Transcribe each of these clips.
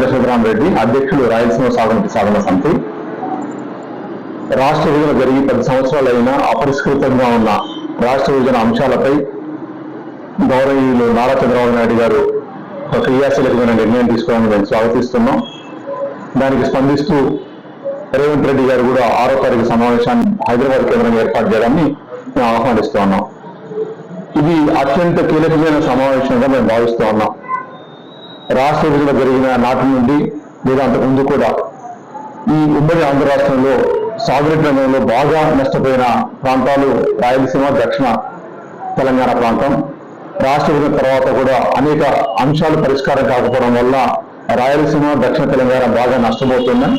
దశరథరామ్ రెడ్డి అధ్యక్షులు రాయలసీమ సాగునీటి సాధన సమితి. రాష్ట్ర విభజన జరిగి పది సంవత్సరాలైనా అపరిష్కృతంగా ఉన్న రాష్ట్ర విభజన అంశాలపై గౌరవీయులు నారా చంద్రబాబు నాయుడు గారు ఒక క్రియాశీలకమైన నిర్ణయం తీసుకోవాలని మేము స్వాగతిస్తున్నాం. దానికి స్పందిస్తూ రేవంత్ రెడ్డి గారు కూడా ఆరో తారీఖు సమావేశాన్ని హైదరాబాద్ కేంద్రంగా ఏర్పాటు చేయడాన్ని మేము ఆహ్వానిస్తూ ఉన్నాం. ఇది అత్యంత కీలకమైన సమావేశంగా మేము భావిస్తూ ఉన్నాం. రాష్ట్ర విభజన జరిగిన నాటి నుండి లేదా అంతకుముందు కూడా ఈ ఉమ్మడి ఆంధ్ర రాష్ట్రంలో సాగునీటి రంగంలో బాగా నష్టపోయిన ప్రాంతాలు రాయలసీమ దక్షిణ తెలంగాణ ప్రాంతం. రాష్ట్ర విభజన తర్వాత కూడా అనేక అంశాలు పరిష్కారం కాకపోవడం వల్ల రాయలసీమ దక్షిణ తెలంగాణ బాగా నష్టపోతున్నాయి.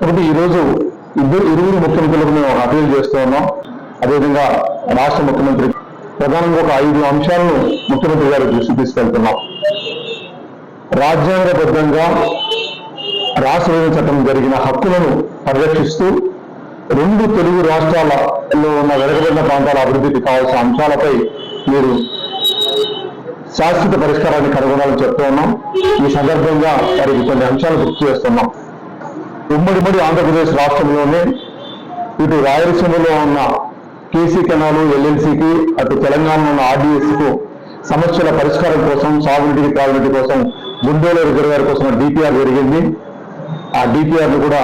కాబట్టి ఈరోజు ఇద్దరు ఇరువురు ముఖ్యమంత్రులకు మేము ఒక అపీల్ చేస్తూ ఉన్నాం. అదేవిధంగా రాష్ట్ర ముఖ్యమంత్రి ప్రధానంగా ఒక ఐదు అంశాలను ముఖ్యమంత్రి గారు దృష్టి తీసుకెళ్తున్నాం రాజ్యాంగబద్ధంగా రాష్ట్ర చట్టం జరిగిన హక్కులను పరిరక్షిస్తూ రెండు తెలుగు రాష్ట్రాలలో ఉన్న వెనుకబడిన ప్రాంతాల అభివృద్ధికి కావాల్సిన అంశాలపై మీరు శాశ్వత పరిష్కారాన్ని కనుగొనాలని చెప్తూ ఉన్నాం. ఈ సందర్భంగా వారికి కొన్ని అంశాలు గుర్తు చేస్తున్నాం. ఉమ్మడిమడి ఆంధ్రప్రదేశ్ రాష్ట్రంలోనే ఇటు రాయలసీమలో ఉన్న కేసీ కెనాలు ఎల్ఎల్సికి అటు తెలంగాణలో ఉన్న ఆర్డీఎస్కు సమస్యల పరిష్కారం కోసం సాగునీటికి తాగునీటి కోసం గుండెల గారి కోసం డిపిఆర్ జరిగింది. ఆ డిపిఆర్ కూడా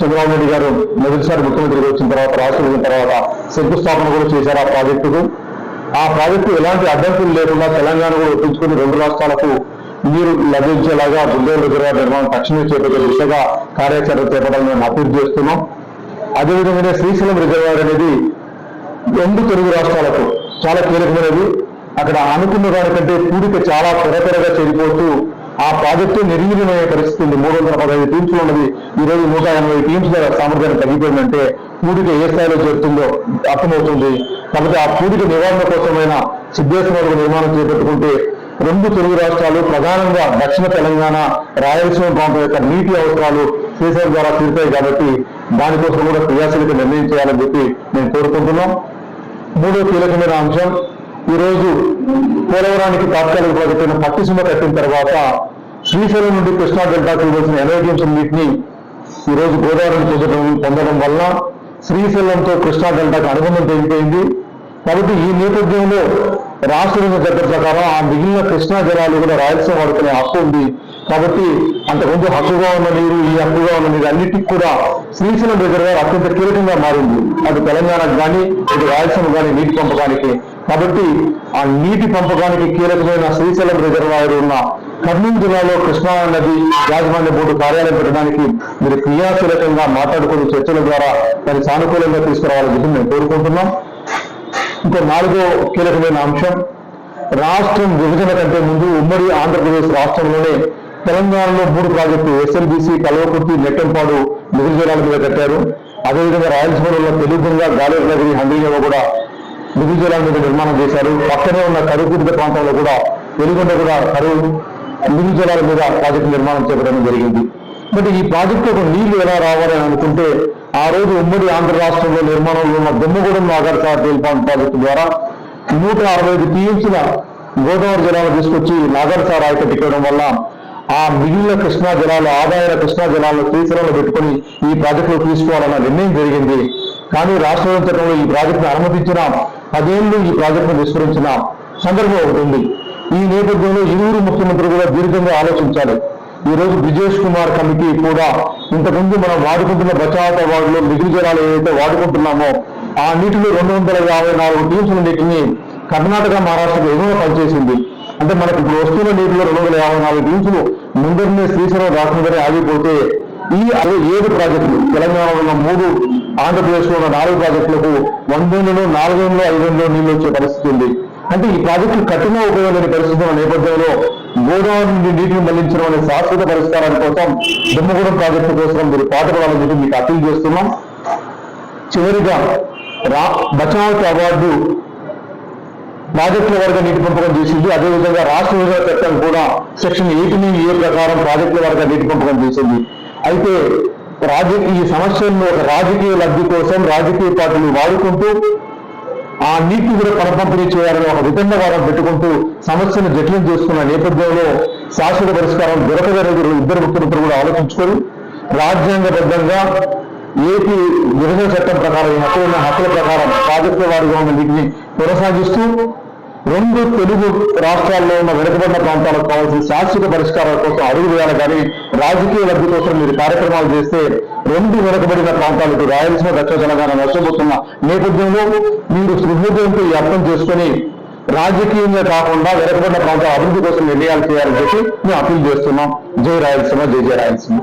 చంద్రబాబు నాయుడు గారు మొదటిసారి ముఖ్యమంత్రికి వచ్చిన తర్వాత రాష్ట్రం వచ్చిన తర్వాత శంకుస్థాపన కూడా చేశారు ఆ ప్రాజెక్టుకు. ఆ ప్రాజెక్టు ఎలాంటి అడ్డంకులు లేకుండా తెలంగాణ కూడా ఒప్పించుకుని రెండు రాష్ట్రాలకు నీరు లభించేలాగా గుండోలు రిజర్వాయర్ నిర్మాణం తక్షణమే చేపట్టే దిశగా కార్యాచరణ చేపట్టాలని మేము అప్పీల్ చేస్తున్నాం. అదేవిధంగానే శ్రీశైలం రిజర్వాయర్ అనేది రెండు తెలుగు రాష్ట్రాలకు చాలా కీలకమైనది. అక్కడ అనుకున్న దానికంటే పూడిక చాలా త్వర చేరిపోతూ ఆ ప్రాజెక్టు నిర్వీర్యమయ్యే పరిస్థితి ఉంది. మూడు వందల పదహైదు టీమ్స్ ఉన్నది. ఈ రోజు నూట ఎనభై టీమ్స్ సామర్థ్యాన్ని తగ్గిపోయిందంటే పూడిక ఏ స్థాయిలో చేరుతుందో అర్థమవుతుంది. కాబట్టి ఆ పూడిక నివారణ కోసమైన సిద్ధేశ్వర నిర్మాణం చేపట్టుకుంటే రెండు తెలుగు రాష్ట్రాలు ప్రధానంగా దక్షిణ తెలంగాణ రాయలసీమ ప్రాంతం యొక్క నీటి అవసరాలు శ్రీశైలం ద్వారా తీరుతాయి కాబట్టి దానికోసం కూడా క్రియాశీలక నిర్ణయం చేయాలని చెప్పి మేము కోరుకుంటున్నాం. మూడో కీలకమైన అంశం ఈ రోజు పోలవరానికి తాత్కాలిక ప్రాజెక్టు అయిన పట్టిసీమ కట్టిన తర్వాత శ్రీశైలం నుండి కృష్ణా డెల్టాకు ఇవ్వాల్సిన ఎనర్జీస్ నీటిని ఈ రోజు గోదావరిని పొందడం పొందడం వల్ల శ్రీశైలంతో కృష్ణా డెల్టాకు అనుబంధం పెరిగిపోయింది. కాబట్టి ఈ నేపథ్యంలో రాష్ట్ర విభజన చట్టం ప్రకారం ఆ మిగిలిన కృష్ణా జలాలు కూడా రాయలసీమ వాడుకునే హక్కు ఉంది. కాబట్టి అంతకుముందు హక్కుగా ఉన్న నీరు ఈ హక్కుగా ఉన్న నీరు అన్నిటికీ కూడా శ్రీశైలం దగ్గర అత్యంత కీలకంగా మారింది. అటు తెలంగాణకు కానీ ఇటు రాయలసీమ కానీ నీటి పంపకానికి కాబట్టి ఆ నీటి పంపకానికి కీలకమైన శ్రీశైలం రిజర్వాయర్ ఉన్న కర్నూలు జిల్లాలో కృష్ణా నది యాజమాన్య బోర్డు కార్యాలయం పెట్టడానికి మీరు క్రియాశీలకంగా మాట్లాడుకుని చర్చల ద్వారా దాన్ని సానుకూలంగా తీసుకురావాలని చెప్పి మేము కోరుకుంటున్నాం. ఇంకో నాలుగో కీలకమైన అంశం రాష్ట్రం విభజన కంటే ముందు ఉమ్మడి ఆంధ్రప్రదేశ్ రాష్ట్రంలోనే తెలంగాణలో మూడు ప్రాజెక్టు ఎస్ఎల్బిసి కల్వకుర్తి నెట్టంపాడు మిగులు జలాల మీద కట్టారు. అదేవిధంగా రాయలసీమలో తెలుగుగా గాలేరు నగరి హండ్రీలో కూడా మిగులు జలాల మీద నిర్మాణం చేశారు. పక్కనే ఉన్న కరువు ప్రాంతంలో కూడా వెలుగొండ కూడా కరువు మిగులు మీద ప్రాజెక్టు నిర్మాణం చేపట్టడం జరిగింది. బట్ ఈ ప్రాజెక్టుకు నీళ్ళు ఎలా రావాలని అనుకుంటే ఆ రోజు ఉమ్మడి ఆంధ్ర రాష్ట్రంలో నిర్మాణంలో ఉన్న దుమ్మగూడెం నాగార్జున తేల్పాన్ ప్రాజెక్టు ద్వారా నూట అరవై ఐదు టీఎంసీల గోదావరి జలాలు తీసుకొచ్చి నాగర్ సార్ ఇవ్వడం వల్ల ఆ మిగిలిన కృష్ణా జలాలు ఆదాయ కృష్ణా జలాలను శ్రీశైలంలో పెట్టుకొని ఈ ప్రాజెక్టులో తీసుకోవాలన్న నిర్ణయం జరిగింది. కానీ రాష్ట్ర చట్టంలో ఈ ప్రాజెక్టును అనుమతించిన పదేళ్ళు ఈ ప్రాజెక్టును విస్మరించిన సందర్భం ఒకటి ఉంది. ఈ నేపథ్యంలో ఇరువురు ముఖ్యమంత్రులు కూడా దీర్ఘంగా ఆలోచించాలి. ఈ రోజు బ్రిజేష్ కుమార్ కమిటీ కూడా ఇంతకుముందు మనం వాడుకుంటున్న బచావత వార్డులో మిగిలి జలాలు ఏదైతే వాడుకుంటున్నామో ఆ నీటిలో రెండు వందల యాభై నాలుగు టీమ్స్ నీటిని కర్ణాటక మహారాష్ట్రకు ఎగువ పనిచేసింది. అంటే మనకి ఇప్పుడు వస్తున్న నీటిలో రెండు వందల యాభై నాలుగు టీమ్స్లు ముందరనే శ్రీశైలం రాష్ట్రంలోనే ఆగిపోతే ఈ అదే ఏడు ప్రాజెక్టులు తెలంగాణలో ఉన్న మూడు ఆంధ్రప్రదేశ్లో ఉన్న నాలుగు ప్రాజెక్టులకు వందేళ్ళలో నాలుగేళ్ళలో ఐదేళ్ళలో నీళ్ళు వచ్చే పరిస్థితి ఉంది. అంటే ఈ ప్రాజెక్టులు కఠిన ఉపయోగం లేని పరిస్థితి ఉన్న నేపథ్యంలో గోదావరి నుండి నీటిని మళ్ళించడం అనే శాశ్వత పరిష్కారం కోసం దుమ్మగూడెం ప్రాజెక్టు కోసం మీరు పాటుపడాలని చెప్పి మీకు అప్పీల్ చేస్తున్నాం. చివరిగా రా బచావత్ అవార్డు ప్రాజెక్టుల వరకు నీటి పంపకం చేసింది. అదేవిధంగా రాష్ట్ర విభజన చట్టం కూడా సెక్షన్ ఎయిటీన్ ఏ ప్రకారం ప్రాజెక్టుల వరకు నీటి పంపకం చేసింది. అయితే రాజకీయ ఈ సమస్యలను ఒక రాజకీయ లబ్ధి కోసం రాజకీయ పార్టీలు వాడుకుంటూ ఆ నీటి కూడా పరపంపిణీ చేయాలని ఒక వితండవాదం పెట్టుకుంటూ సమస్యను జటిలం చేస్తున్న నేపథ్యంలో శాశ్వత పరిష్కారం దొరకదనేది ఇద్దరు ముఖ్యమంత్రులు కూడా ఆలోచించుకొని రాజ్యాంగబద్ధంగా ఏపీ విభజన చట్టం ప్రకారం ఈ హక్కులు ఉన్న హక్కుల ప్రకారం ప్రాజెక్టుల వారిగా ఉన్న వీటిని కొనసాగిస్తూ రెండు తెలుగు రాష్ట్రాల్లో ఉన్న వెనుకబడిన ప్రాంతాలకు కావాల్సిన శాశ్వత పరిష్కారాల కోసం అడుగు వేయాలి కానీ రాజకీయ లబ్ధి కోసం మీరు కార్యక్రమాలు చేస్తే రెండు వెనుకబడిన ప్రాంతాలకు రాయలసీమ దక్షిణ తెలంగాణ నష్టపోతున్న నేపథ్యంలో మీరు సృహృదయంతో ఈ అర్థం చేసుకుని రాజకీయంగా కాకుండా వెనుకబడిన ప్రాంతాల అభివృద్ధి కోసం నిర్ణయాలు చేయాలని చెప్పి మేము అప్పీల్ చేస్తున్నాం. జై రాయలసీమ జై జయ రాయలసీమ.